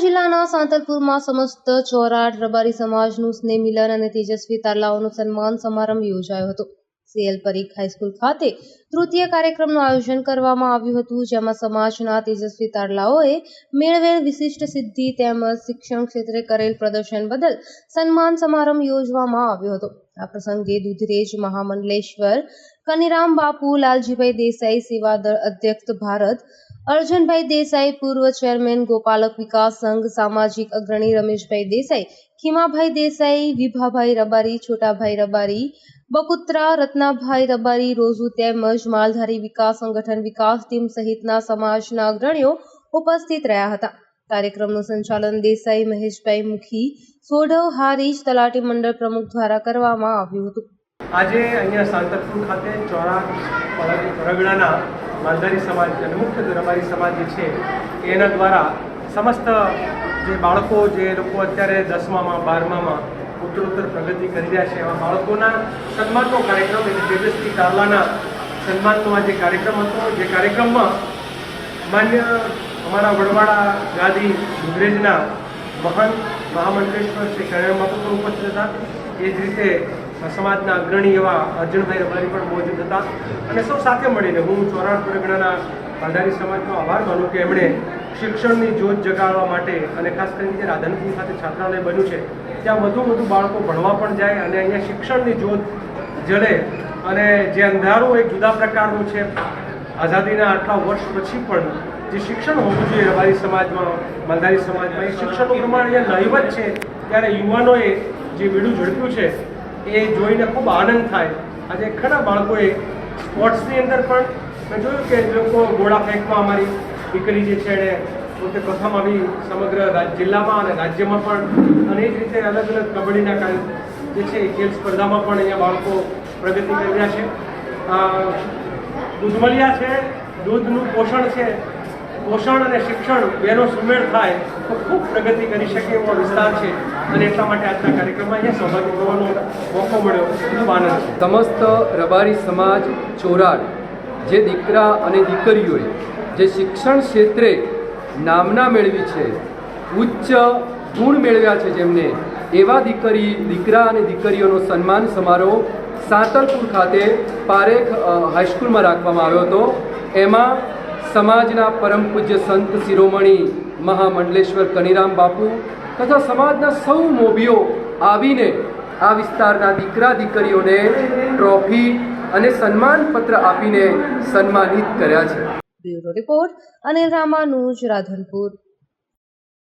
જિલ્લાના સાંતલપુરમાં સમસ્ત ચોરાટ રબારી સમાજનું સ્નેહ મિલન અને તેજસ્વી તારલાઓનું સન્માન સમારંભ યોજાયો હતો. સીએલ પરીખ હાઈસ્કૂલ ખાતે તૃતીય કાર્યક્રમનું આયોજન કરવામાં આવ્યું હતું, જેમાં સમાજના તેજસ્વી તારલાઓએ મેળવેલ વિશિષ્ટ સિદ્ધિ તેમજ શિક્ષણ ક્ષેત્રે કરેલ પ્રદર્શન બદલ સન્માન સમારંભ યોજવામાં આવ્યો હતો. આ પ્રસંગે દુધરેજ મહામંડલેશ્વર, કનીરામ બાપુ, લાલજીભાઈ દેસાઈ સેવા દળ અધ્યક્ષ ભારત અર્જુનભાઈ દેસાઈ પૂર્વ ચેરમેન ગોપાલક વિકાસ સંઘ સામાજિક અગ્રણી રમેશભાઈ દેસાઈ, ખીમાભાઈ દેસાઈ, વિભાભાઈ રબારી, છોટાભાઈ રબારી બકુત્રા રત્નાભાઈ રબારી, રોઝુ તેમજ માલધારી વિકાસ સંગઠન વિકાસ ટીમ સહિતના સમાજના અગ્રણીઓ ઉપસ્થિત રહ્યા હતા. કાર્યક્રમનું સંચાલન દેસાઈ મહેશભાઈ મુખી, સોઢવ હારીજ તલાટી મંડળ પ્રમુખ દ્વારા કરવામાં આવ્યું હતું. આજે અહીંયા સાંતકપુર ખાતે ચોરા પરગણાના માલધારી સમાજ અને મુખ્ય અમારી સમાજ જે છે, એના દ્વારા સમસ્ત જે બાળકો જે લોકો અત્યારે દસમામાં, બારમામાં ઉત્તરોત્તર પ્રગતિ કરી રહ્યા છે, એવા બાળકોના સન્માનનો કાર્યક્રમ એટલે તેજસ્વી કાર્લાના સન્માનનો આ જે કાર્યક્રમ હતો, જે કાર્યક્રમમાં માન્ય અમારા વડવાડા ગાદી ગુજરેજના મહાન મહામંત્રેશ્વર શ્રી કરણ બાપુ પણ ઉપસ્થિત હતા. એ જ રીતે સમાજના અગ્રણી એવા અર્જુનભાઈ રબારી પણ મોજૂદ હતા. અને સૌ સાથે મળીને હું ચોરાણ પરગણાના પાધારી સમાજનો આભાર માનું કે એમણે શિક્ષણની જોત જગાડવા માટે અને ખાસ કરીને જે રાધનપુર ખાતે છાત્રાલય બન્યું છે, ત્યાં વધુ વધુ બાળકો ભણવા પણ જાય અને અહીંયા શિક્ષણની જોત જળે અને જે અંધારું એક જુદા પ્રકારનું છે, આઝાદીના આટલા વર્ષ પછી પણ જે શિક્ષણ હોવું જોઈએ રબારી સમાજમાં માલધારી સમાજમાં, એ શિક્ષણનું પ્રમાણ અહીંયા નહીવત છે, ત્યારે યુવાનોએ જે વીડું ઝડપ્યું છે એ જોઈને ખૂબ આનંદ થાય. આજે ઘણા બાળકોએ સ્પોર્ટ્સની અંદર પણ મેં જોયું કે લોકો ગોળા ફેંકમાં અમારી દીકરી જે છે એણે પોતે પ્રથમ આવી સમગ્ર જિલ્લામાં અને રાજ્યમાં પણ. અને એ જ રીતે અલગ અલગ કબડ્ડીના કાર્ય જે છે એ ખેલ સ્પર્ધામાં પણ અહીંયા બાળકો પ્રગતિ કરી રહ્યા છે. દૂધમલિયા છે, દૂધનું પોષણ છે પોષણ અને શિક્ષણ બેનો સુમેળ થાય તો ખૂબ પ્રગતિ કરી શકે એવો વિસ્તાર છે. અને એટલા માટે આજના કાર્યક્રમમાં અહીંયા સહભાગી થવાનો મોકો મળ્યો. ખૂબ આનંદ સમસ્ત રબારી સમાજ ચોરાડ, જે દીકરા અને દીકરીઓએ જે શિક્ષણ ક્ષેત્રે નામના મેળવી છે, ઉચ્ચ ગુણ મેળવ્યા છે જેમને, એવા દીકરી, દીકરા અને દીકરીઓનો સન્માન સમારોહ સાતલપુર ખાતે પારેખ હાઈસ્કૂલમાં રાખવામાં આવ્યો હતો. એમાં સમાજના પરમ પૂજ્ય સંત શિરોમણી મહામંડલેશ્વર કનીરામ બાપુ તથા સમાજના સૌ મોભીઓ આવીને આ વિસ્તારના દીકરા દીકરીઓને ટ્રોફી અને સન્માનપત્ર આપીને સન્માનિત કર્યા છે. Bureau report Anil Ramanuj Radhanpur.